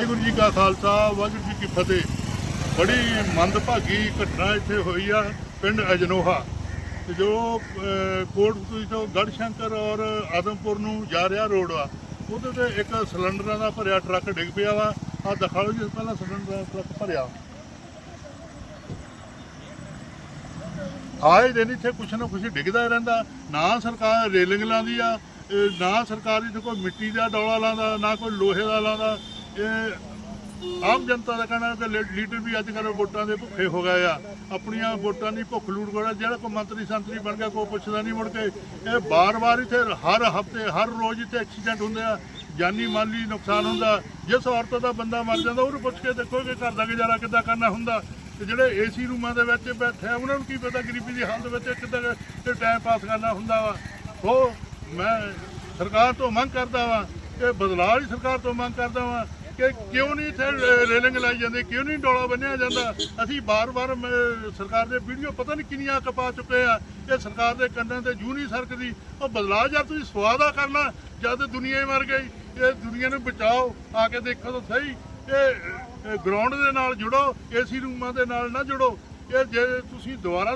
ਵਾਹਿਗੁਰੂ ਜੀ ਕਾ ਖਾਲਸਾ ਵਾਹਿਗੁਰੂ ਜੀ ਕੀ ਫਤਿਹ। ਬੜੀ ਮੰਦਭਾਗੀ ਘਟਨਾ ਇੱਥੇ ਹੋਈ ਆ ਪਿੰਡ ਅਜਨੋਹਾ। ਜੋ ਅਹ, ਕੋਟਪੁਰੀ ਤੋਂ ਗੜਸ਼ੰਕਰ ਔਰ ਆਦਮਪੁਰ ਨੂੰ ਜਾ ਰਿਹਾ ਰੋਡ ਆ ਉਹਦੇ ਤੇ ਇੱਕ ਸਿਲੰਡਰਾਂ ਦਾ ਭਰਿਆ ਟਰੱਕ ਡਿੱਗ ਪਿਆ ਵਾ। ਆ ਦਿਖਾਓ ਜੀ ਪਹਿਲਾਂ ਸਿਲੰਡਰ ਦਾ ਟਰੱਕ ਭਰਿਆ। ਆਏ ਦਿਨ ਇੱਥੇ ਕੁਛ ਨਾ ਕੁਛ ਡਿੱਗਦਾ ਹੀ ਰਹਿੰਦਾ। ਨਾ ਸਰਕਾਰ ਰੇਲਿੰਗ ਲਾਉਂਦੀ ਆ ਨਾ ਸਰਕਾਰ ਇੱਥੇ ਕੋਈ ਮਿੱਟੀ ਦਾ ਡੋਲਾ ਲਾਉਂਦਾ ਨਾ ਕੋਈ ਲੋਹੇ ਦਾ ਲਾਉਂਦਾ। ਇਹ ਆਮ ਜਨਤਾ ਦਾ ਕਹਿਣਾ ਕਿ ਲੀ- ਲੀਡਰ ਵੀ ਅੱਜ ਕੱਲ੍ਹ ਵੋਟਾਂ ਦੇ ਭੁੱਖੇ ਹੋ ਗਏ ਆ। ਆਪਣੀਆਂ ਵੋਟਾਂ ਦੀ ਭੁੱਖ ਲੂਟ ਕੋੜਾ ਜਿਹੜਾ ਕੋਈ ਮੰਤਰੀ ਸੰਤਰੀ ਬਣ ਗਿਆ, ਕੋਈ ਪੁੱਛਦਾ ਨਹੀਂ ਮੁੜ ਕੇ। ਇਹ ਬਾਰ-ਬਾਰ ਇੱਥੇ ਹਰ ਹਫ਼ਤੇ, ਹਰ ਰੋਜ਼ ਇੱਥੇ ਐਕਸੀਡੈਂਟ ਹੁੰਦੇ ਆ। ਜਾਨੀ ਮਾਲੀ ਨੁਕਸਾਨ ਹੁੰਦਾ। ਜਿਸ ਔਰਤ ਦਾ ਬੰਦਾ ਮਰ ਜਾਂਦਾ, ਉਹਨੂੰ ਪੁੱਛ ਕੇ ਦੇਖੋ ਕਿ ਘਰ ਦਾ ਗੁਜ਼ਾਰਾ ਕਿੱਦਾਂ ਕਰਨਾ ਹੁੰਦਾ। ਤੇ ਜਿਹੜੇ ਏਸੀ ਰੂਮਾਂ ਦੇ ਵਿੱਚ ਬੈਠੇ ਆ, ਉਹਨਾਂ ਨੂੰ ਕੀ ਪਤਾ ਗਰੀਬੀ ਦੀ ਹਾਲਤ ਵਿੱਚ ਕਿੱਦਾਂ ਤੇ ਟਾਈਮ ਪਾਸ ਕਰਨਾ ਹੁੰਦਾ ਵਾ। ਉਹ ਮੈਂ ਸਰਕਾਰ ਤੋਂ ਮੰਗ ਕਰਦਾ ਵਾਂ ਇਹ ਬਦਲਾਅ ਹੀ ਸਰਕਾਰ ਤੋਂ ਮੰਗ ਕਰਦਾ ਵਾਂ ਕਿ ਕਿਉਂ ਨਹੀਂ ਇੱਥੇ ਰੇਲਿੰਗ ਲਾਈ ਜਾਂਦੀ? ਕਿਉਂ ਨਹੀਂ ਡੋਲਾ ਬੰਨਿਆ ਜਾਂਦਾ? ਅਸੀਂ ਬਾਰ-ਬਾਰ ਮ- ਸਰਕਾਰ ਦੇ ਵੀਡੀਓ ਪਤਾ ਨਹੀਂ ਕਿੰਨੀਆਂ ਕਪਾ ਚੁੱਕੇ ਆ। ਇਹ ਸਰਕਾਰ ਦੇ ਕੰਨਾਂ ਤੇ ਜੂ ਨਹੀਂ ਸਰਕਦੀ। ਉਹ ਬਦਲਾਅ ਜਦ ਤੁਸੀਂ ਸਵਾਦਾ ਕਰਨਾ, ਜਦ ਦੁਨੀਆ ਮਰ ਗਈ, ਇਹ ਦੁਨੀਆ ਨੂੰ ਬਚਾਓ, ਆ ਕੇ ਦੇਖੋ ਤਾਂ ਸਹੀ। ਇਹ ਗਰਾਊਂਡ ਦੇ ਨਾਲ ਜੁੜੋ ਏਸੀ ਰੂਮਾਂ ਦੇ ਨਾਲ ਨਾ ਜੁੜੋ। ਇਹ ਜੇ ਤੁਸੀਂ ਦੁਬਾਰਾ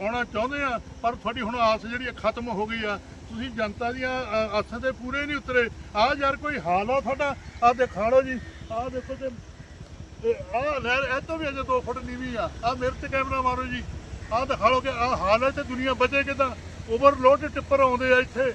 ਆਉਣਾ ਚਾਹੁੰਦੇ ਆ, ਪਰ ਤੁਹਾਡੀ ਹੁਣ ਆਸ ਜਿਹੜੀ ਹੈ ਖਤਮ ਹੋ ਗਈ ਆ ਤੁਸੀਂ ਜਨਤਾ ਦੀਆਂ ਆਸਾਂ ਤੇ ਪੂਰੇ ਨਹੀਂ ਉਤਰੇ। ਆ ਯਾਰ ਕੋਈ ਹਾਲ ਆ ਤੁਹਾਡਾ? ਆ ਦਿਖਾ ਲਓ ਜੀ। ਆ ਦੇਖੋ ਤੇ ਆ ਲਹਿਰ, ਇਹ ਤੋਂ ਵੀ ਅਜੇ 2 ਫੁੱਟ ਨੀਵੀਂ ਆ। ਆ ਮੇਰੇ ਤੇ ਕੈਮਰਾ ਮਾਰੋ ਜੀ। ਆ ਦਿਖਾ ਲਓ ਕਿ ਆ ਹਾਲ ਹੈ ਤੇ ਦੁਨੀਆ ਬਚੇ ਕਿਦਾਂ? ਓਵਰਲੋਡ ਟਿੱਪਰ ਆਉਂਦੇ ਆ ਇੱਥੇ।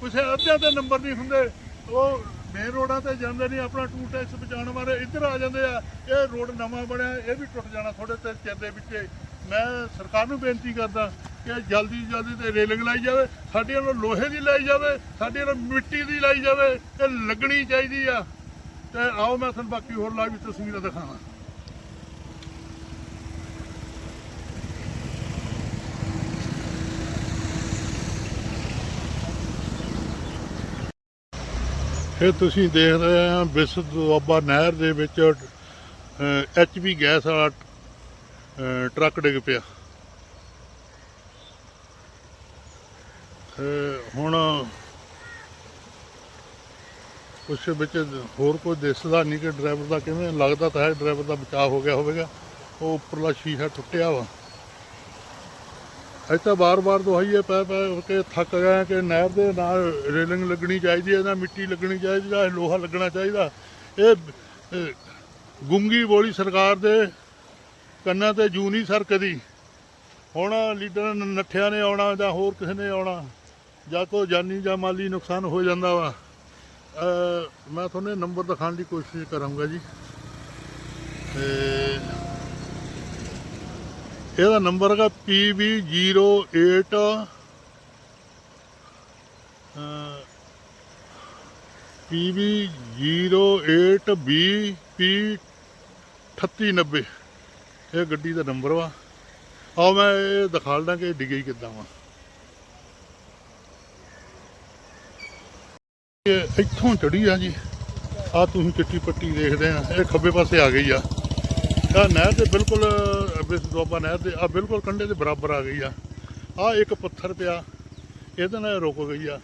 ਕਿਸੇ ਅੱਧਿਆਂ ਦੇ ਨੰਬਰ ਨਹੀਂ ਹੁੰਦੇ। ਉਹ ਮੇਨ ਰੋਡਾਂ ਤੇ ਜਾਂਦੇ ਨਹੀਂ ਆਪਣਾ ਟੂ ਟੈਕਸ ਬਚਾਉਣ ਵਾਲੇ ਇੱਧਰ ਆ ਜਾਂਦੇ ਆ। ਇਹ ਰੋਡ ਨਵਾਂ ਬਣਿਆ, ਇਹ ਵੀ ਟੁੱਟ ਜਾਣਾ ਥੋੜੇ ਤੇ ਚਿਰ ਦੇ ਵਿੱਚ ਮੈਂ ਸਰਕਾਰ ਨੂੰ ਬੇਨਤੀ ਕਰਦਾ ਕਿ ਜਲਦੀ ਤੋਂ ਜਲਦੀ ਤੇ ਰੇਲਿੰਗ ਲਾਈ ਜਾਵੇ ਸਾਡੇ ਵੱਲੋਂ ਲੋਹੇ ਦੀ ਲਾਈ ਜਾਵੇ ਸਾਡੇ ਵੱਲੋਂ ਮਿੱਟੀ ਦੀ ਲਾਈ ਜਾਵੇ, ਇਹ ਲੱਗਣੀ ਚਾਹੀਦੀ ਆ। ਤੇ ਆਓ ਮੈਂ ਤੁਹਾਨੂੰ ਬਾਕੀ ਹੋਰ ਲਾਈਵ ਤਸਵੀਰਾਂ ਦਿਖਾਵਾਂ। ਇਹ ਤੁਸੀਂ ਦੇਖ ਰਹੇ ਆ ਬਿਸਤ ਦੁਆਬਾ ਨਹਿਰ ਦੇ ਵਿੱਚ ਐਚਪੀ ਗੈਸ ਵਾਲਾ ਟਰੱਕ ਡਿੱਗ ਪਿਆ। ਹੁਣ ਕੁਛ ਵਿੱਚ ਹੋਰ ਕੋਈ ਦਿਸਦਾ ਨਹੀਂ ਕਿ ਡਰਾਈਵਰ ਦਾ ਕਿਵੇਂ ਲੱਗਦਾ ਤਾਂ ਹੈ, ਡਰਾਈਵਰ ਦਾ ਬਚਾਅ ਹੋ ਗਿਆ ਹੋਵੇਗਾ। ਉਹ ਉੱਪਰਲਾ ਸ਼ੀਸ਼ਾ ਟੁੱਟਿਆ ਵਾ। ਅਸੀਂ ਤਾਂ ਬਾਰ-ਬਾਰ ਦੁਹਾਈਏ ਪੈ ਪੈ ਕੇ ਥੱਕ ਗਏ ਕਿ ਨਹਿਰ ਦੇ ਨਾਲ ਰੇਲਿੰਗ ਲੱਗਣੀ ਚਾਹੀਦੀ ਹੈ ਨਾ ਮਿੱਟੀ ਲੱਗਣੀ ਚਾਹੀਦੀ ਹੈ ਲੋਹਾ ਲੱਗਣਾ ਚਾਹੀਦਾ। ਇਹ ਗੁੰਗੀ ਬੋਲੀ ਸਰਕਾਰ ਦੇ ਕੰਨਾਂ ਤੇ ਜੂ ਨਹੀਂ ਸਰਕਦੀ। ਹੁਣ ਲੀਡਰ ਨੱਠਿਆਂ ਨੇ ਆਉਣਾ ਜਾਂ ਹੋਰ ਕਿਸੇ ਨੇ ਆਉਣਾ। ਜਾਂ ਕੋਈ ਜਾਨੀ ਜਾਂ ਮਾਲੀ ਨੁਕਸਾਨ ਹੋ ਜਾਂਦਾ ਵਾ। ਮੈਂ ਤੁਹਾਨੂੰ ਨੰਬਰ ਦਿਖਾਉਣ ਦੀ ਕੋਸ਼ਿਸ਼ ਕਰਾਂਗਾ ਜੀ। ਤੇ ਇਹਦਾ ਨੰਬਰ ਹੈਗਾ PB08 PB08BP3890 ਇਹ ਗੱਡੀ ਦਾ ਨੰਬਰ ਵਾ। ਆਓ ਮੈਂ ਇਹ ਦਿਖਾ ਦਿਖਾਲਦਾ ਕਿ ਇਹ ਡਿੱਗੀ ਕਿੱਦਾਂ ਵਾ। ਇੱਥੋਂ ਚੜੀ ਆ ਜੀ। ਆ ਤੁਸੀਂ ਚਿੱਟੀ ਪੱਟੀ ਦੇਖਦੇ ਆ। ਇਹ ਖੱਬੇ ਪਾਸੇ ਆ ਗਈ ਆ। ਆ ਨਹਿਰ ਦੇ ਬਿਲਕੁਲ ਬਿਸ ਦੁਆਬਾ ਨਹਿਰ ਦੇ ਆ ਬਿਲਕੁਲ ਕੰਢੇ ਦੇ ਬਰਾਬਰ ਆ ਗਈ ਆ। ਆ ਇੱਕ ਪੱਥਰ ਪਿਆ। ਇਹਦੇ ਨਾਲ ਰੁਕ ਗਈ ਆ।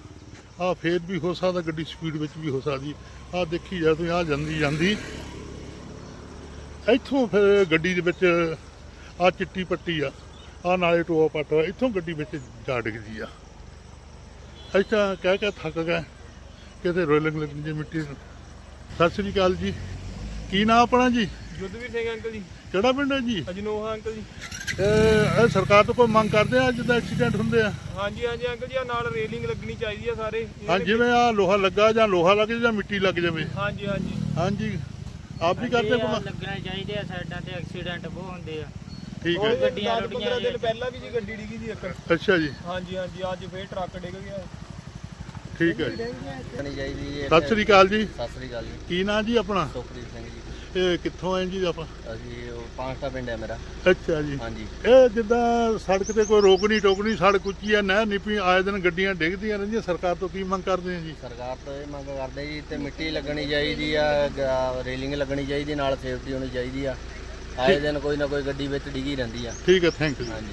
ਆ ਫੇਰ ਵੀ ਹੋ ਸਕਦਾ ਗੱਡੀ ਸਪੀਡ ਵਿੱਚ ਵੀ ਹੋ ਸਕਦੀ। ਆ ਦੇਖੀ ਜਾ ਤੁਸੀਂ ਆ ਜਾਂਦੀ ਜਾਂਦੀ। ਇੱਥੋਂ ਫਿਰ ਗੱਡੀ ਦੇ ਵਿੱਚ ਆ ਚਿੱਟੀ ਪੱਟੀ ਆ। ਆ ਨਾਲੇ ਟੋਆ ਪੱਟ ਇੱਥੋਂ ਗੱਡੀ ਵਿੱਚ ਜਾ ਡਿੱਗਦੀ ਆ। ਅੱਛਾ ਕਹਿ ਕੇ ਥੱਕ ਗਏ। ਕਿਤੇ ਰੋਲਿੰਗ ਲੱਗਣੀ ਜੀ ਮਿੱਟੀ। ਸਤਿ ਸ੍ਰੀ ਅਕਾਲ ਜੀ। ਕੀ ਨਾਮ ਆਪਣਾ ਜੀ? ਜੁੱਧਵੀਰ ਸਿੰਘ ਅੰਕਲ ਜੀ। ਕਿਹੜਾ ਪਿੰਡ ਹੈ ਜੀ? ਅਜਨੋਹਾ ਅੰਕਲ ਜੀ। ਇਹ ਇਹ ਸਰਕਾਰ ਤੋਂ ਕੋਈ ਮੰਗ ਕਰਦੇ ਆ ਜਿੱਦਾਂ ਐਕਸੀਡੈਂਟ ਹੁੰਦੇ ਆ? ਹਾਂਜੀ ਹਾਂਜੀ ਅੰਕਲ ਜੀ ਆਹ ਨਾਲ ਰੇਲਿੰਗ ਲੱਗਣੀ ਚਾਹੀਦੀ ਆ ਸਾਰੇ। ਹਾਂ ਜਿਵੇਂ ਆ ਲੋਹਾ ਲੱਗਾ ਜਾਂ ਲੋਹਾ ਲੱਗ ਜਾਵੇ ਜਾਂ ਮਿੱਟੀ ਲੱਗ ਜਾਵੇ। ਹਾਂਜੀ ਹਾਂਜੀ। ਹਾਂਜੀ। ਆਪ ਵੀ ਕਰਦੇ ਕੋਲ ਲੱਗਣਾ ਚਾਹੀਦੇ ਆ ਸਾਈਡਾਂ ਤੇ ਐਕਸੀਡੈਂਟ ਬਹੁਤ ਹੁੰਦੇ ਆ। ਠੀਕ ਹੈ। ਗੱਡੀਆਂ ਦਸ ਰੁੜੀਆਂ ਪੰਦਰਾਂ ਦਿਨ ਜੀ। ਪਹਿਲਾਂ ਵੀ ਜੀ ਗੱਡੀ ਡਿੱਗੀ ਜੀ ਇੱਕ। ਅੱਛਾ ਜੀ। ਹਾਂਜੀ ਹਾਂਜੀ ਅੱਜ ਫੇਰ ਟਰੱਕ ਡਿੱਗ ਗਿਆ। ਠੀਕ ਹੈ ਜੀ। ਚਾਹੀਦੀ ਸਤਿ ਸ੍ਰੀ ਅਕਾਲ ਜੀ। ਸਤਿ ਸ੍ਰੀ ਅਕਾਲ ਜੀ। ਕੀ ਨਾਂ ਜੀ ਆਪਣਾ? ਸੁਖਪ੍ਰੀਤ ਸਿੰਘ ਜੀ। ਇਹ ਕਿੱਥੋਂ ਆਏ ਜੀ ਆਪਾਂ? ਅਸੀਂ ਉਹ ਪਾਂਚਟਾ ਪਿੰਡ ਹੈ ਮੇਰਾ। ਅੱਛਾ ਜੀ। ਹਾਂਜੀ। ਇਹ ਜਿੱਦਾਂ ਸੜਕ ਤੇ ਕੋਈ ਰੋਕਣੀ ਟੋਕਣੀ ਸੜਕ ਉੱਚੀ ਆ ਨਹਿਰ ਨਿਪੀ ਆਏ ਦਿਨ ਗੱਡੀਆਂ ਡਿੱਗਦੀਆਂ ਰਹਿੰਦੀਆਂ। ਸਰਕਾਰ ਤੋਂ ਕੀ ਮੰਗ ਕਰਦੇ ਆ ਜੀ? ਸਰਕਾਰ ਤੋਂ ਇਹ ਮੰਗ ਕਰਦੇ ਜੀ ਤੇ ਮਿੱਟੀ ਲੱਗਣੀ ਚਾਹੀਦੀ ਆ ਗ- ਰੇਲਿੰਗ ਲੱਗਣੀ ਚਾਹੀਦੀ ਨਾਲ ਸੇਫਟੀ ਹੋਣੀ ਚਾਹੀਦੀ ਆ। ਆਏ ਦਿਨ ਕੋਈ ਨਾ ਕੋਈ ਗੱਡੀ ਵਿੱਚ ਡਿੱਗੀ ਰਹਿੰਦੀ ਆ। ਠੀਕ ਹੈ ਥੈਂਕ ਯੂ ਹਾਂਜੀ।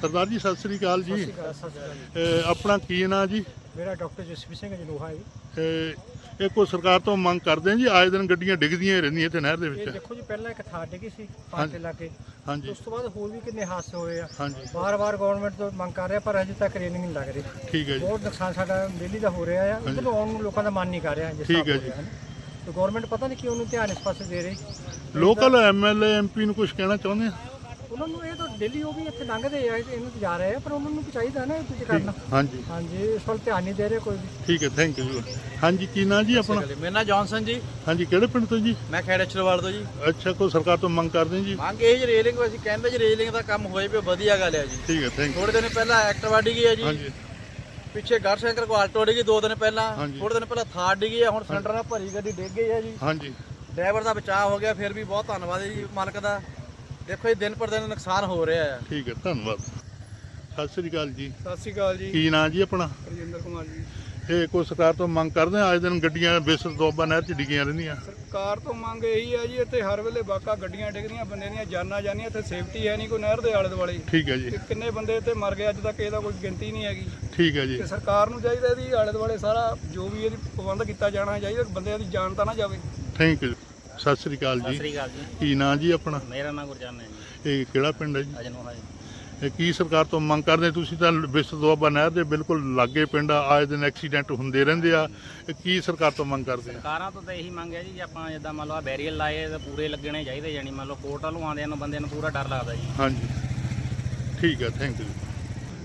ਸਰਦਾਰ ਜੀ ਸਤਿ ਸ੍ਰੀ ਅਕਾਲ ਜੀ। ਇਹ ਆਪਣਾ ਕੀ ਨਾਂ ਜੀ? ਮੇਰਾ ਡਾਕਟਰ ਜਸਵੀਰ ਸਿੰਘ ਜਲੋਹਾ ਜੀ ਇਹ ਕੋਈ ਸਰਕਾਰ ਤੋਂ ਮੰਗ ਕਰਦੇ ਆ ਜੀ? ਆਏ ਦਿਨ ਗੱਡੀਆਂ ਡਿੱਗਦੀਆਂ ਹੀ ਰਹਿੰਦੀਆਂ ਇੱਥੇ ਨਹਿਰ ਦੇ ਇਹ ਵਿੱਚ। ਦੇਖੋ ਜੀ ਪਹਿਲਾਂ ਇੱਕ ਥਾਰ ਡਿੱਗੀ ਸੀ। ਪਾਂਟੇ ਲਾਗੇ। ਹਾਂਜੀ। ਉਸ ਤੋਂ ਬਾਅਦ ਹੋਰ ਵੀ ਕਿੰਨੇ ਹਾਦਸੇ ਹੋਏ ਆ। ਹਾਂਜੀ। ਵਾਰ-ਵਾਰ ਗਵਰਨਮੈਂਟ ਤੋਂ ਮੰਗ ਕਰ ਰਿਹਾ ਪਰ ਅਜੇ ਤੱਕ ਰੇਲਿੰਗ ਨਹੀਂ ਲੱਗ ਰਹੀ। ਠੀਕ ਹੈ ਜੀ। ਬਹੁਤ ਨੁਕਸਾਨ ਸਾਡਾ ਦਿੱਲੀ ਦਾ ਹੋ ਰਿਹਾ ਆ। ਉਧਰ ਆਉਣ ਨੂੰ ਲੋਕਾਂ ਦਾ ਮਨ ਨਹੀਂ ਕਰ ਰਿਹਾ ਜਿਸ ਠੀਕ ਹੈ ਜੀ। ਗਵਰਨਮੈਂਟ ਪਤਾ ਨਹੀਂ ਕਿਉਂ ਉਹਨੂੰ ਧਿਆਨ ਇਸ ਪਾਸੇ ਦੇ ਰਹੀ। ਲੋਕਲ ਐਮਐਲਏ ਐਮਪੀ ਨੂੰ ਕੁਝ ਕਹਿਣਾ ਚਾਹੁੰਦੇ ਆ? ਉਹਨਾਂ ਨੂੰ ਇਹ ਤਾਂ ਦਿੱਲੀ ਉਹ ਵੀ ਇੱਥੇ ਲੰਘਦੇ ਆ ਤੇ ਇਹਨੂੰ ਤੇ ਜਾ ਰਹੇ ਆ ਪਰ ਉਹਨਾਂ ਨੂੰ ਵੀ ਚਾਹੀਦਾ ਨਾ ਇਹ ਕੁਝ ਕਰਨਾ। ਹਾਂਜੀ। ਹਾਂਜੀ ਇਸ ਵੱਲ ਧਿਆਨ ਨਹੀਂ ਦੇ ਰਹੇ ਕੋਈ ਵੀ। ਠੀਕ ਹੈ ਥੈਂਕ ਯੂ ਹਾਂਜੀ ਕੀ ਨਾਂ ਜੀ ਆਪਣਾ? ਮੇਰਾ ਨਾਮ ਜੌਨਸਨ ਜੀ। ਹਾਂਜੀ ਕਿਹੜੇ ਪਿੰਡ ਤੋਂ ਜੀ? ਮੈਂ ਖੈੜ ਅਛਰਵਾਲ ਤੋਂ ਜੀ। ਅੱਛਾ ਕੋਈ ਸਰਕਾਰ ਤੋਂ ਮੰਗ ਕਰਦੇ ਜੀ? ਮੰਗ ਇਹ ਜੀ ਰੇਲਿੰਗ ਅਸੀਂ ਕਹਿੰਦੇ ਜੀ ਰੇਲਿੰਗ ਦਾ ਕੰਮ ਹੋਏ ਵੀ ਵਧੀਆ ਗੱਲ ਹੈ ਜੀ। ਠੀਕ ਹੈ ਥੈਂਕ ਯੂ ਥੋੜੇ ਦਿਨ ਪਹਿਲਾਂ ਐਕਟਿਵਾ ਡਿੱਗੀ ਹੈ ਜੀ। ਹਾਂਜੀ। ਪਿੱਛੇ ਗੜਸ਼ੰਕਰ ਕੋ ਆਲਟੋ ਡਿੱਗੀ ਦੋ ਦਿਨ ਪਹਿਲਾਂ। ਹਾਂਜੀ। ਥੋੜੇ ਦਿਨ ਪਹਿਲਾਂ ਥਾਰ ਡਿੱਗੀ ਹੈ ਹੁਣ ਸਿਲੰਡਰ ਨਾਲ ਭਰੀ ਗੱਡੀ ਡਿੱਗ ਗਈ ਹੈ ਜੀ। ਹਾਂਜੀ। ਡਰਾਈਵਰ ਦਾ ਬਚਾਅ ਹੋ ਗਿਆ ਫਿਰ ਵੀ ਬਹੁਤ ਧੰਨਵਾਦ ਹੈ ਜੀ ਮਾਲਕ ਦਾ। ਦੇਖੋ ਇਹ ਦਿਨ ਪਰ ਦਿਨ ਨੁਕਸਾਨ ਹੋ ਰਿਹਾ ਹੈ। ਠੀਕ ਹੈ ਧੰਨਵਾਦ। ਸਤਿ ਸ੍ਰੀ ਅਕਾਲ ਜੀ। ਸਤਿ ਸ਼੍ਰੀ ਅਕਾਲ ਜੀ। ਕੀ ਨਾਂ ਜੀ ਆਪਣਾ? ਰਜਿੰਦਰ ਕੁਮਾਰ ਜੀ। ਇਹ ਕੋਈ ਸਰਕਾਰ ਤੋਂ ਮੰਗ ਕਰਦੇ ਆ? ਅੱਜ ਦਿਨ ਗੱਡੀਆਂ ਬੇਸਰ ਦੋਬਾ ਨਹਿਰ 'ਚ ਡਿੱਗੀਆਂ ਰਹਿੰਦੀਆਂ। ਸਰਕਾਰ ਤੋਂ ਮੰਗ ਇਹੀ ਹੈ ਜੀ ਇੱਥੇ ਹਰ ਵੇਲੇ ਵਾਕਾ ਗੱਡੀਆਂ ਡਿੱਗਦੀਆਂ ਬੰਦੇ ਦੀਆਂ ਜਾਨਾਂ ਜਾਂਦੀਆਂ ਇੱਥੇ ਸੇਫਟੀ ਹੈ ਨਹੀਂ ਕੋਈ ਨਹਿਰ ਦੇ ਆਲੇ ਦੁਆਲੇ। ਠੀਕ ਹੈ ਜੀ। ਤੇ ਕਿੰਨੇ ਬੰਦੇ ਇੱਥੇ ਮਰ ਗਏ ਅੱਜ ਤੱਕ ਇਹਦਾ ਕੋਈ ਗਿਣਤੀ ਨਹੀਂ ਹੈਗੀ। ਠੀਕ ਹੈ ਜੀ। ਤੇ ਸਰਕਾਰ ਨੂੰ ਚਾਹੀਦਾ ਇਹਦੀ ਆਲੇ ਦੁਆਲੇ ਸਾਰਾ ਜੋ ਵੀ ਇਹਦੀ ਪ੍ਰਬੰਧ ਕੀਤਾ ਜਾਣਾ ਚਾਹੀਦਾ ਬੰਦਿਆਂ ਦੀ ਜਾਨ ਤਾਂ ਨਾ ਜਾਵੇ। ਥੈਂਕ ਯੂ ਸਤਿ ਸ੍ਰੀ ਅਕਾਲ ਸਤਿ ਜੀ ਸ੍ਰੀ ਅਕਾਲ ਜੀ। ਕੀ ਨਾਂ ਜੀ ਆਪਣਾ? ਮੇਰਾ ਨਾਮ ਗੁਰਜਨ ਹੈ ਜੀ। ਇਹ ਕਿਹੜਾ ਪਿੰਡ ਹੈ ਜੀ? ਅਜਨੋਹਾ ਜੀ। ਇਹ ਕੀ ਸਰਕਾਰ ਤੋਂ ਮੰਗ ਕਰਦੇ? ਤੁਸੀਂ ਤਾਂ ਵਿਸਤ ਦੁਆਬਾ ਨਹਿਰ ਦੇ ਬਿਲਕੁਲ ਲਾਗੇ ਪਿੰਡ ਆ ਆਏ ਦਿਨ ਐਕਸੀਡੈਂਟ ਹੁੰਦੇ ਰਹਿੰਦੇ ਆ। ਇਹ ਕੀ ਸਰਕਾਰ ਤੋਂ ਮੰਗ ਕਰਦੇ ਆ? ਸਰਕਾਰਾਂ ਤੋਂ ਤਾਂ ਇਹੀ ਮੰਗ ਹੈ ਜੀ ਜੇ ਆਪਾਂ ਜਿੱਦਾਂ ਮੰਨ ਲਓ ਆ ਬੈਰੀਅਰ ਲਾਏ ਤਾਂ ਪੂਰੇ ਲੱਗਣੇ ਚਾਹੀਦੇ ਜਾਨੀ ਮੰਨ ਲਓ ਕੋਰਟ ਵੱਲੋਂ ਆਉਂਦਿਆਂ ਨੂੰ ਬੰਦੇ ਨੂੰ ਪੂਰਾ ਡਰ ਲੱਗਦਾ ਜੀ। ਹਾਂਜੀ। ਠੀਕ ਹੈ ਥੈਂਕ ਯੂ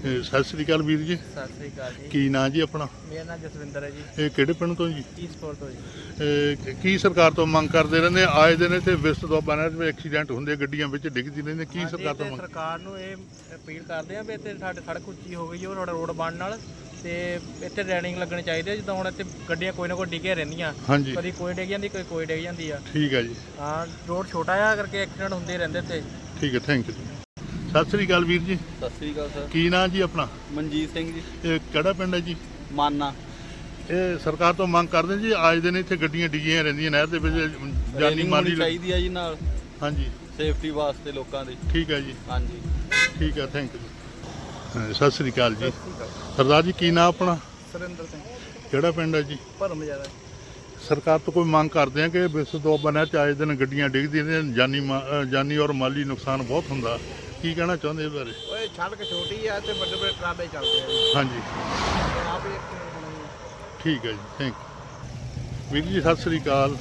ਸਤਿ ਸ੍ਰੀ ਅਕਾਲ ਵੀਰ ਜੀ। ਸਤਿ ਸ੍ਰੀ ਅਕਾਲ ਜੀ। ਕੀ ਨਾਂ ਜੀ ਆਪਣਾ? ਮੇਰਾ ਨਾਮ ਜਸਵਿੰਦਰ ਹੈ ਜੀ। ਇਹ ਕਿਹੜੇ ਪਿੰਡ ਤੋਂ ਜੀ? ਈਸਪੋਰਟ ਤੋਂ ਜੀ। ਇਹ ਕੀ ਸਰਕਾਰ ਤੋਂ ਮੰਗ ਕਰਦੇ ਰਹਿੰਦੇ? ਆ? ਆਏ ਦਿਨ ਇੱਥੇ ਵਿਸਤ ਦੁਆਬਾ ਨਹਿਰ ਵਿੱਚ ਐਕਸੀਡੈਂਟ ਹੁੰਦੇ ਗੱਡੀਆਂ ਵਿੱਚ ਡਿੱਗਦੀ ਰਹਿੰਦੇ ਕੀ ਸਰਕਾਰ ਤੋਂ ਮੰਗ? ਸਰਕਾਰ ਨੂੰ ਇਹ ਅਪੀਲ ਕਰਦੇ ਆ ਵੀ ਇੱਥੇ ਸਾਡੇ ਸੜਕ ਉੱਚੀ ਹੋ ਗਈ ਉਹ ਸਾਡਾ ਰੋਡ ਬਣਨ ਨਾਲ ਤੇ ਇੱਥੇ ਰੈਲਿੰਗ ਲੱਗਣੀ ਚਾਹੀਦੀ ਹੈ ਜਿੱਦਾਂ ਹੁਣ ਇੱਥੇ ਗੱਡੀਆਂ ਕੋਈ ਨਾ ਕੋਈ ਡਿੱਗੀਆਂ ਰਹਿੰਦੀਆਂ। ਹਾਂਜੀ। ਕਦੀ ਕੋਈ ਡਿੱਗ ਜਾਂਦੀ ਕੋਈ ਕੋਈ ਡਿੱਗ ਜਾਂਦੀ ਆ। ਠੀਕ ਹੈ ਜੀ। ਹਾਂ ਰੋਡ ਛੋਟਾ ਆ ਕਰਕੇ ਐਕਸੀਡੈਂਟ ਹੁੰਦੇ ਰਹਿੰਦੇ ਤੇ ਠੀਕ ਹੈ ਥੈਂਕ ਯੂ ਸਤਿ ਸ੍ਰੀ ਅਕਾਲ ਵੀਰ ਜੀ। ਸਤਿ ਸ੍ਰੀ ਅਕਾਲ ਸਰ। ਕੀ ਨਾਂ ਜੀ ਆਪਣਾ? ਮਨਜੀਤ ਸਿੰਘ ਜੀ। ਇਹ ਕਿਹੜਾ ਪਿੰਡ ਹੈ ਜੀ? ਮਾਨਾ। ਇਹ ਸਰਕਾਰ ਤੋਂ ਮੰਗ ਕਰਦੇ ਜੀ ਅੱਜ ਦਿਨ ਇੱਥੇ ਗੱਡੀਆਂ ਡਿੱਗੀਆਂ ਰਹਿੰਦੀਆਂ ਨਹਿਰ ਦੇ ਵਿੱਚ ਜਾਨੀ ਮਾਲੀ ਲੱਗ- ਚਾਹੀਦੀ ਆ ਜੀ ਨਾਲ। ਹਾਂਜੀ। ਸੇਫਟੀ ਵਾਸਤੇ ਲੋਕਾਂ ਦੀ। ਠੀਕ ਹੈ ਜੀ। ਹਾਂਜੀ। ਠੀਕ ਹੈ ਥੈਂਕ ਯੂ ਸਤਿ ਸ੍ਰੀ ਅਕਾਲ ਜੀ। ਸਰਦਾਰ ਜੀ ਕੀ ਨਾਂ ਆਪਣਾ? ਸੁਰਿੰਦਰ ਸਿੰਘ। ਕਿਹੜਾ ਪਿੰਡ ਹੈ ਜੀ? ਭਰਮ ਜ਼ਿਆਦਾ। ਸਰਕਾਰ ਤੋਂ ਕੋਈ ਮੰਗ ਕਰਦੇ ਆ ਕਿ ਵਿਸ਼ਵ ਤੋਂ ਚ ਆਏ ਦਿਨ ਗੱਡੀਆਂ ਡਿੱਗਦੀਆਂ ਨੇ ਜਾਨੀ ਮਾ- ਅ, ਜਾਨੀ ਔਰ ਮਾਲੀ ਨੁਕਸਾਨ ਬਹੁਤ ਹੁੰਦਾ। ਕੀ ਕਹਿਣਾ ਚਾਹੁੰਦੇ ਇਸ ਬਾਰੇ? ਓਏ ਸੜਕ ਛੋਟੀ ਆ ਤੇ ਵੱਡੇ ਵੱਡੇ ਟਰਾਲੇ ਚੱਲਦੇ ਆ ਜੀ। ਹਾਂਜੀ। ਆਪ ਇੱਕ ਠੀਕ ਹੈ ਜੀ ਥੈਂਕ ਵੀਰ ਜੀ ਸਤਿ ਸ੍ਰੀ ਅਕਾਲ।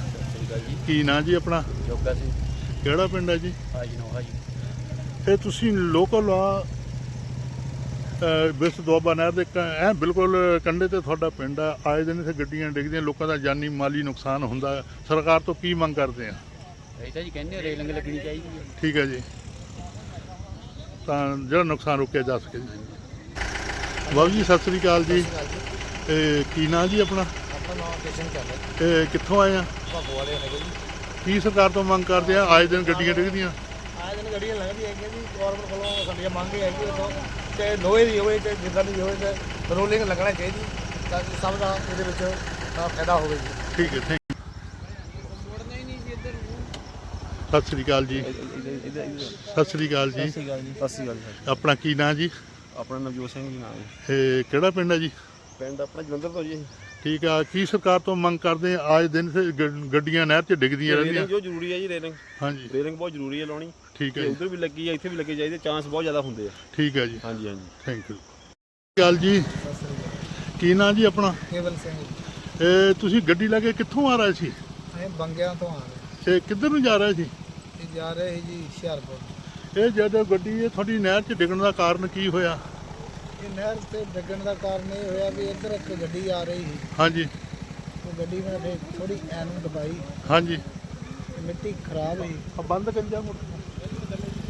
ਕੀ ਨਾਂ ਜੀ ਆਪਣਾ? ਜੋਗਾ ਸੀ ਕਿਹੜਾ ਪਿੰਡ ਹੈ ਜੀ? ਹਾਜੀ ਨੋ ਹਾਜੀ ਇਹ ਤੁਸੀਂ ਲੋਕਲ ਆ ਬਿਸ ਦੁਆਬਾ ਨਹਿਰ ਦੇ ਐ ਬਿਲਕੁਲ ਕੰਢੇ ਤੇ ਤੁਹਾਡਾ ਪਿੰਡ ਆ। ਆਏ ਦਿਨ ਇੱਥੇ ਗੱਡੀਆਂ ਡਿੱਗਦੀਆਂ ਲੋਕਾਂ ਦਾ ਜਾਨੀ ਮਾਲੀ ਨੁਕਸਾਨ ਹੁੰਦਾ। ਸਰਕਾਰ ਤੋਂ ਕੀ ਮੰਗ ਕਰਦੇ ਆ? ਇਹ ਤਾਂ ਜੀ ਕਹਿੰਦੇ ਰੇਲਿੰਗ ਲੱਗਣੀ ਚਾਹੀਦੀ ਹੈ। ਠੀਕ ਹੈ ਜੀ। ਤਾਂ ਜਿਹੜਾ ਨੁਕਸਾਨ ਰੋਕਿਆ ਜਾ ਸਕੇ ਜੀ। ਬਾਬੂ ਜੀ ਸਤਿ ਸ੍ਰੀ ਅਕਾਲ ਜੀ। ਇਹ ਕੀ ਨਾਂ ਜੀ ਆਪਣਾ? ਨਾਮ ਇਹ ਕਿੱਥੋਂ ਆਏ ਆ? ਭਾਗੋ ਵਾਲੇ ਹੈਗੇ ਜੀ। ਕੀ ਸਰਕਾਰ ਤੋਂ ਮੰਗ ਕਰਦੇ ਆ? ਆਏ ਦਿਨ ਗੱਡੀਆਂ ਡਿੱਗਦੀਆਂ। ਆਏ ਦਿਨ ਗੱਡੀਆਂ ਲੰਘਦੀਆਂ ਹੈਗੀਆਂ ਜੀ। ਗਵਰਨਮੈਂਟ ਕੋਲੋਂ ਸਾਡੀਆਂ ਮੰਗ ਇਹ ਹੈਗੀ ਉਦੋਂ ਚਾਹੇ ਲੋਹੇ ਦੀ ਹੋਵੇ ਚਾਹੇ ਜਿੱਦਾਂ ਦੀ ਹੋਵੇ ਤੇ ਰੋਲਿੰਗ ਲੱਗਣਾ ਚਾਹੀਦੀ ਤਾਂ ਕਿ ਸਭ ਦਾ ਇਹਦੇ ਵਿੱਚ ਅ, ਫਾਇਦਾ ਹੋਵੇ ਜੀ। ਠੀਕ ਹੈ ਥੈਂਕ ਸਤਿ ਸ੍ਰੀ ਅਕਾਲ ਜੀ। ਸਤਿ ਸ੍ਰੀ ਅਕਾਲ ਜੀ। ਸਤਿ ਸ਼੍ਰੀ ਅਕਾਲ ਜੀ। ਸਤਿ ਸ਼੍ਰੀ ਅਕਾਲ ਜੀ ਆਪਣਾ ਕੀ ਨਾਂ ਜੀ? ਆਪਣਾ ਨਵਜੋਤ ਸਿੰਘ ਜੀ ਨਾਮ। ਜੀ ਇਹ ਕਿਹੜਾ ਪਿੰਡ ਹੈ ਜੀ? ਪਿੰਡ ਆਪਣਾ ਜਲੰਧਰ ਤੋਂ ਜੀ। ਠੀਕ ਆ ਕੀ ਸਰਕਾਰ ਤੋਂ ਮੰਗ ਕਰਦੇ ਆ? ਆਏ ਦਿਨ ਤੇ ਗ- ਗੱਡੀਆਂ ਨਹਿਰ 'ਚ ਡਿੱਗਦੀਆਂ ਰਹਿੰਦੀਆਂ। ਜੋ ਜ਼ਰੂਰੀ ਹੈ ਜੀ ਰੇਲਿੰਗ। ਹਾਂਜੀ। ਰੇਲਿੰਗ ਬਹੁਤ ਜ਼ਰੂਰੀ ਹੈ ਲਾਉਣੀ। ਠੀਕ ਹੈ ਤੇ ਜੀ। ਉਧਰ ਵੀ ਲੱਗੀ ਹੈ ਇੱਥੇ ਵੀ ਲੱਗੇ ਚਾਹੀਦੇ ਚਾਂਸ ਬਹੁਤ ਜ਼ਿਆਦਾ ਹੁੰਦੇ ਆ। ਠੀਕ ਹੈ ਜੀ। ਹਾਂਜੀ ਹਾਂਜੀ। ਥੈਂਕ ਯੂ ਗੱਲ ਜੀ? ਕੀ ਨਾਂ ਜੀ ਆਪਣਾ? ਕੇਵਲ ਸਿੰਘ। ਇਹ ਤੁਸੀਂ ਗੱਡੀ ਲੈ ਕੇ ਕਿੱਥੋਂ ਆ ਰਹੇ ਸੀ? ਅਸੀਂ ਬੰਗਿਆਂ ਤੋਂ ਆ ਰਹੇ। ਇਹ ਕਿੱਧਰ ਨੂੰ ਜਾ ਰਹੇ ਸੀ? ਜਾ ਰਹੇ ਸੀ ਜੀ ਹੁਸ਼ਿਆਰਪੁਰ। ਇਹ ਜਦੋਂ ਗੱਡੀ ਇਹ ਤੁਹਾਡੀ ਨਹਿਰ 'ਚ ਡਿੱਗਣ ਦਾ ਕਾਰਨ ਕੀ ਹੋਇਆ? ਇਹ ਨਹਿਰ ਤੇ ਡਿੱਗਣ ਦਾ ਕਾਰਨ ਇਹ ਹੋਇਆ ਵੀ ਇੱਧਰ ਇੱਕ ਗੱਡੀ ਆ ਰਹੀ ਸੀ। ਹਾਂਜੀ। ਉਹ ਗੱਡੀ ਮੈਂ ਫਿਰ ਥੋੜੀ ਐਨ ਨੂੰ ਦਬਾਈ। ਹਾਂਜੀ। ਤੇ ਮਿੱਟੀ ਖਰਾਬ ਸੀ ਆ ਬੰਦ ਕੰਜਾ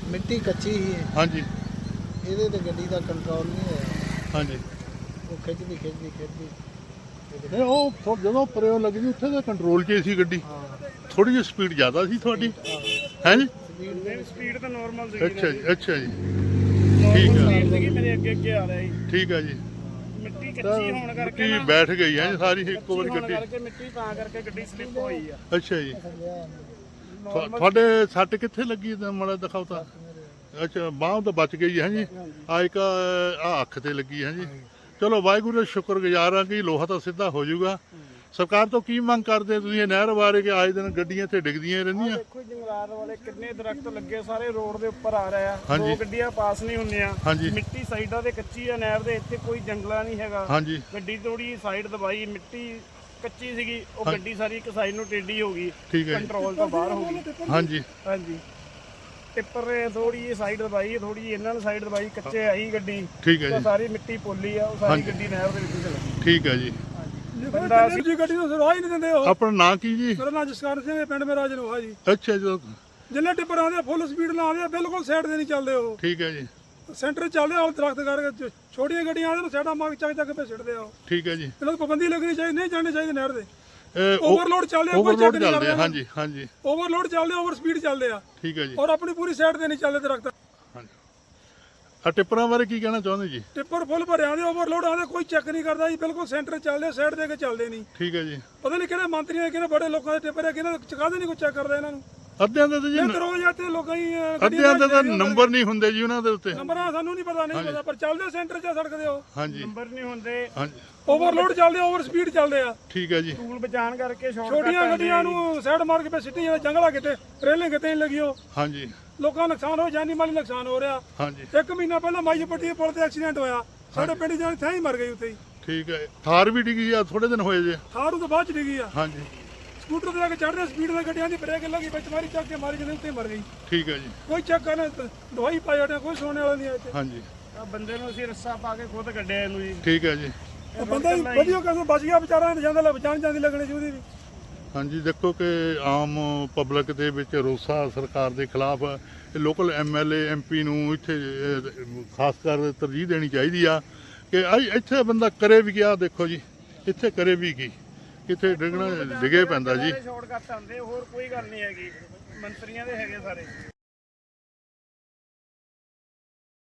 ਮਿੱਟੀ ਕੱਚੀ ਸੀ ਇਹ। ਹਾਂਜੀ। ਇਹਦੇ ਤੇ ਗੱਡੀ ਦਾ ਕੰਟਰੋਲ ਨਹੀਂ ਹੋਇਆ। ਹਾਂਜੀ। ਉਹ ਖਿੱਚਦੀ ਖਿੱਚਦੀ ਖਿੱਚਦੀ। ਨਹੀਂ ਉਹ ਥੋ- ਜਦੋਂ ਪ੍ਰਯੋਗ ਲੱਗੀ ਉੱਥੇ ਤਾਂ ਕੰਟਰੋਲ 'ਚ ਸੀ ਗੱਡੀ। ਹਾਂ। ਥੋੜੀ ਜਿਹੀ ਸਪੀਡ ਜ਼ਿਆਦਾ ਸੀ ਤੁਹਾਡੀ। ਹੈ। ਜੀ? ਸਪੀਡ ਸਪੀਡ ਤਾਂ ਨਾਰਮਲ ਸੀ ਅੱਛਾ ਜੀ ਅੱਛਾ ਜੀ। ਠੀਕ ਆ। ਸੀਗੀ ਮੇਰੇ ਅੱਗੇ ਅੱਗੇ ਆ ਰਿਹਾ ਠੀਕ ਆ ਜੀ। ਮਿੱਟੀ ਕੱਚੀ ਹੋਣ ਕਰਕੇ ਕੀ ਨਾ ਬੈਠ ਗਈ ਹੈ ਸਾਰੀ ਇੱਕੋ ਵਾਰੀ ਗੱਡੀ ਕਰਕੇ ਮਿੱਟੀ ਤਾਂ ਕਰਕੇ ਗੱਡੀ ਸਲਿੱਪ ਹੋਈ ਆ। ਅੱਛਾ ਜੀ। ਤੁਹਾ- ਤੁਹਾਡੇ ਸੱਟ ਕਿੱਥੇ ਲੱਗੀ ਤਾਂ ਮਾੜਾ ਦਿਖਾਓ ਤਾਂ? ਅੱਛਾ ਬਾਹ ਤਾਂ ਬਚ ਗਈ ਹੈ ਜੀ। ਆ ਇੱਕ ਆ ਅੱਖ ਤੇ ਲੱਗੀ ਹੈ ਜੀ। ਚਲੋ ਵਾਹਿਗੁਰੂ ਦਾ ਸ਼ੁਕਰਗੁਜ਼ਾਰ ਆ ਕਿ ਲੋਹਾ ਤਾਂ ਸਿੱਧਾ ਹੋ ਜਾਊਗਾ। ਸਰਕਾਰ ਤੋਂ ਕੀ ਮੰਗ ਕਰਦੇ ਤੁਸੀਂ? ਇਹ ਨਹਿਰ ਬਾਰੇ ਕਿ ਆਏ ਦਿਨ ਗੱਡੀਆਂ ਇੱਥੇ ਡਿੱਗਦੀਆਂ ਹੀ ਰਹਿੰਦੀਆਂ ਦੇਖੋ ਜੰਗਲਾਤ ਵਾਲੇ ਕਿੰਨੇ ਦਰਖਤ ਲੱਗੇ ਸਾਰੇ ਰੋਡ ਦੇ ਉੱਪਰ ਆ ਰਹੇ ਆ। ਹਾਂਜੀ। ਦੋ ਗੱਡੀਆਂ ਪਾਸ ਨਹੀਂ ਹੁੰਦੀਆਂ। ਹਾਂਜੀ। ਮਿੱਟੀ ਸਾਈਡਾਂ ਤੇ ਕੱਚੀ ਆ ਨਹਿਰ ਦੇ ਇੱਥੇ ਕੋਈ ਜੰਗਲਾ ਨਹੀਂ ਹੈਗਾ। ਹਾਂਜੀ। ਗੱਡੀ ਥੋੜੀ ਸਾਈਡ ਦਬਾਈ ਮਿੱਟੀ ਕੱਚੀ ਸੀਗੀ ਉਹ ਗੱਡੀ ਸਾਰੀ ਇੱਕ ਸਾਈਡ ਨੂੰ ਟੇਢੀ ਹੋ ਗਈ। ਠੀਕ ਹੈ ਜੀ। ਕੰਟਰੋਲ ਤੋਂ ਬਾਹਰ ਹੋ ਗਈ। ਹਾਂਜੀ। ਹਾਂਜੀ। ਟਿੱਪਰ ਨੇ ਥੋੜੀ ਜਿਹੀ ਸਾਈਡ ਦਬਾਈ ਥੋੜੀ ਇਹਨਾਂ ਨੇ ਸਾਈਡ ਦਬਾਈ ਕੱਚੇ ਆਈ ਗੱਡੀ। ਠੀਕ ਹੈ ਤਾਂ ਜੀ ਸਾਰੀ ਮਿੱਟੀ ਪੋਲੀ ਆ ਉਹ ਸਾਰੀ ਗੱਡੀ ਨਹਿਰ ਦੇ ਵਿੱਚ ਚਲੀ ਠੀਕ ਹੈ ਜੀ। ਬੰਦਾ ਜੀ ਗੱਡੀ ਨੂੰ ਸਰਵਾਹ ਹੀ ਨਹੀਂ ਦਿੰਦੇ ਉਹ। ਆਪਣਾ ਨਾਂ ਕੀ ਜੀ? ਮੇਰਾ ਨਾਮ ਜਸਕਰਨ ਸਿੰਘ ਹੈ ਪਿੰਡ ਮੇਰਾ ਜਨੋਹਾ ਜੀ। ਅੱਛਾ ਜੀ ਜਿੰਨੇ ਟਿੱਪਰ ਆਉਂਦੇ ਆ ਫੁੱਲ ਸਪੀਡ ਨਾਲ ਆਉਂਦੇ ਆ ਬਿਲਕੁਲ ਸਾਈਡ ਤੇ ਨਹੀਂ ਚੱਲਦੇ ਉਹ। ਠੀਕ ਹੈ ਜੀ। ਸੈਂਟਰ 'ਚ ਚੱਲਦੇ ਆ ਉਹ ਦਰਖਤ ਕਰਕੇ ਚ- ਛੋਟੀਆਂ ਗੱਡੀਆਂ ਆਉਂਦੇ ਨੇ ਸਾਈਡਾਂ ਮਾਰ ਚੱਕ ਚੱਕ ਕੇ ਸਿੱਟਦੇ ਆ ਉਹ। ਠੀਕ ਹੈ ਜੀ। ਇਹਨਾਂ ਨੂੰ ਪਾਬੰਦੀ ਲੱਗਣੀ ਚਾਹੀਦੀ ਨਹੀਂ ਜਾਣੀ ਚਾਹੀਦੀ ਨਹਿਰ ਦੇ। ਇਹ ਓਵਰਲੋਡ ਚੱਲਦੇ ਆ ਕੋਈ ਓਵਰਲੋਡ ਚੱਕ ਨਹੀਂ ਚੱਲਦੇ ਆ ਕਰਦੇ ਹਾਂਜੀ ਹਾਂਜੀ। ਓਵਰਲੋਡ ਚੱਲਦੇ ਓਵਰ ਸਪੀਡ ਚੱਲਦੇ ਆ। ਠੀਕ ਹੈ ਜੀ। ਔਰ ਆਪਣੀ ਪੂਰੀ ਸਾਈਡ ਤੇ ਨਹੀਂ ਚੱਲਦੇ ਦਰਖਤ। ਆ ਟਿੱਪਰਾਂ ਬਾਰੇ ਕੀ ਕਹਿਣਾ ਚਾਹੁੰਦੇ ਜੀ? ਟਿੱਪਰ ਫੁੱਲ ਭਰੇ ਆਉਂਦੇ ਓਵਰਲੋਡ ਆਉਂਦੇ ਕੋਈ ਚੈੱਕ ਨਹੀਂ ਕਰਦਾ ਜੀ ਬਿਲਕੁਲ ਸੈਂਟਰ ਚੱਲਦੇ ਸਾਈਡ ਦੇ ਕੇ ਚੱਲਦੇ ਨਹੀਂ। ਠੀਕ ਹੈ ਜੀ। ਪਤਾ ਨਹੀਂ ਕਿਹੜੇ ਮੰਤਰੀ ਆ ਕਿਹੜੇ ਬੜੇ ਲੋਕਾਂ ਦੇ ਟਿੱਪਰ ਆ ਕਿਹਨਾਂ ਚਕਾਦੇ ਨਹੀਂ ਕੋਈ ਚੈੱਕ ਕਰਦਾ ਇਹਨਾਂ ਨੂੰ। ਅੱਧਿਆਂ ਦੇ ਤਾਂ ਜੀ ਇਹ ਕਰੋ ਜਾਂ ਤੇ ਲੋਕਾਂ ਹੀ ਅਹ, ਗੱਡੀਆਂ ਅੱਧਿਆਂ ਦੇ ਤਾਂ ਨੰਬਰ ਨਹੀਂ ਹੁੰਦੇ ਜੀ ਉਹਨਾਂ ਦੇ ਉੱਤੇ। ਨੰਬਰਾਂ ਸਾਨੂੰ ਨਹੀਂ ਪਤਾ ਨਹੀਂ ਪਤਾ ਪਰ ਚੱਲਦੇ ਸੈਂਟਰ 'ਚ ਆ ਸੜਕ ਦੇ ਉਹ। ਹਾਂਜੀ। ਨੰਬਰ ਨਹੀਂ ਹੁੰਦੇ। ਹਾਂਜੀ। ਓਵਰਲੋਡ ਚੱਲਦੇ ਓਵਰ ਸਪੀਡ ਚੱਲਦੇ ਆ। ਠੀਕ ਹੈ ਜੀ। ਟੂਲ ਬਚਾਣ ਕਰਕੇ ਛੋਟੀਆਂ ਗੱਡੀਆਂ ਨੂੰ ਸਾਈਡ ਮਾਰ ਕੇ ਪੇ ਸਿੱਟੀ ਜਾਂਦੇ ਜੰਗਲਾ ਕਿਤੇ ਰੇਲਿੰਗ ਕਿਤੇ ਨਹੀਂ ਲੱਗੀ ਉਹ। ਹਾਂਜੀ। ਲੋਕਾਂ ਦਾ ਨੁਕਸਾਨ ਹੋ ਜਾਨੀ ਮਾਲੀ ਨੁਕਸਾਨ ਹੋ ਰਿਹਾ। ਹਾਂਜੀ। ਇੱਕ ਮਹੀਨਾ ਪਹਿਲਾਂ ਮਾਈ ਪੱਟੀ ਦੇ ਪੁਲ ਤੇ ਐਕਸੀਡੈਂਟ ਹੋਇਆ। ਸਾਡੇ ਪਿੰਡ ਜਾਣ ਥਾਂ ਹੀ ਮਰ ਗਈ ਉੱਥੇ ਹੀ। ਠੀਕ ਹੈ। ਥਾਰ ਵੀ ਡਿੱਗੀ ਆ ਥੋੜੇ ਦਿਨ ਹੋਏ ਜੇ। ਥਾਰੂ ਤੋਂ ਬਾਅਦ ਚ ਡਿੱਗੀ ਆ। ਹਾਂਜੀ। ਸਕੂਟਰ ਤੇ ਜਾ ਕੇ ਚੜ੍ਹਦੇ ਸਪੀਡ ਨਾਲ ਗੱਡੀਆਂ ਦੀ ਬ੍ਰੇਕ ਲੱਗੀ ਵਿੱਚ ਮਾਰੀ ਚੱਕ ਕੇ ਮਾਰੀ ਜਿਹਦੇ ਉੱਤੇ ਮਰ ਗਈ। ਠੀਕ ਹੈ ਜੀ। ਕੋਈ ਚੱਕ ਕਰਨਾ ਦਵਾਈ ਪਾਈ ਹਟਿਆ ਕੋਈ ਸੋਨੇ ਵਾਲਾ ਨਹੀਂ ਇੱਥੇ। ਹਾਂਜੀ। ਬੰਦੇ ਨੂੰ ਅਸੀਂ ਰੱਸਾ ਪਾ ਕੇ ਖੁਦ ਕੱਢਿਆ ਇਹਨੂੰ ਜੀ। ਠੀਕ ਹੈ ਜੀ। ਉਹ ਬੰਦਾ ਹੀ ਵਧੀਆ ਕਹਿੰਦਾ ਬਚ ਗਿਆ ਵਿਚਾਰਾ ਜਾਂਦਾ ਲੈ ਬਚਾਣ ਜਾਂਦੀ ਲੱਗਣੀ ਚਾਹੀਦੀ ਵੀ। ਹਾਂਜੀ ਦੇਖੋ ਕਿ ਆਮ ਪਬਲਿਕ ਦੇ ਵਿੱਚ ਰੋਸਾ ਸਰਕਾਰ ਦੇ ਖਿਲਾਫ ਲੋਕਲ ਐਮਐਲਏ ਐਮਪੀ ਨੂੰ ਇੱਥੇ ਖਾਸ ਕਰ ਤਰਜੀਹ ਦੇਣੀ ਚਾਹੀਦੀ ਆ ਕਿ ਇੱਥੇ ਬੰਦਾ ਕਰੇ ਵੀ ਗਿਆ ਦੇਖੋ ਜੀ ਇੱਥੇ ਕਰੇ ਵੀ ਕੀ। ਕਿੱਥੇ ਡਿੱਗਣਾ, ਡਿੱਗੇ ਪੈਂਦਾ ਜੀ। ਸ਼ਾਰਟਕਟ ਆਉਂਦੇ, ਹੋਰ ਕੋਈ ਗੱਲ ਨਹੀਂ ਹੈਗੀ। ਮੰਤਰੀਆਂ ਦੇ ਹੈਗੇ ਸਾਰੇ।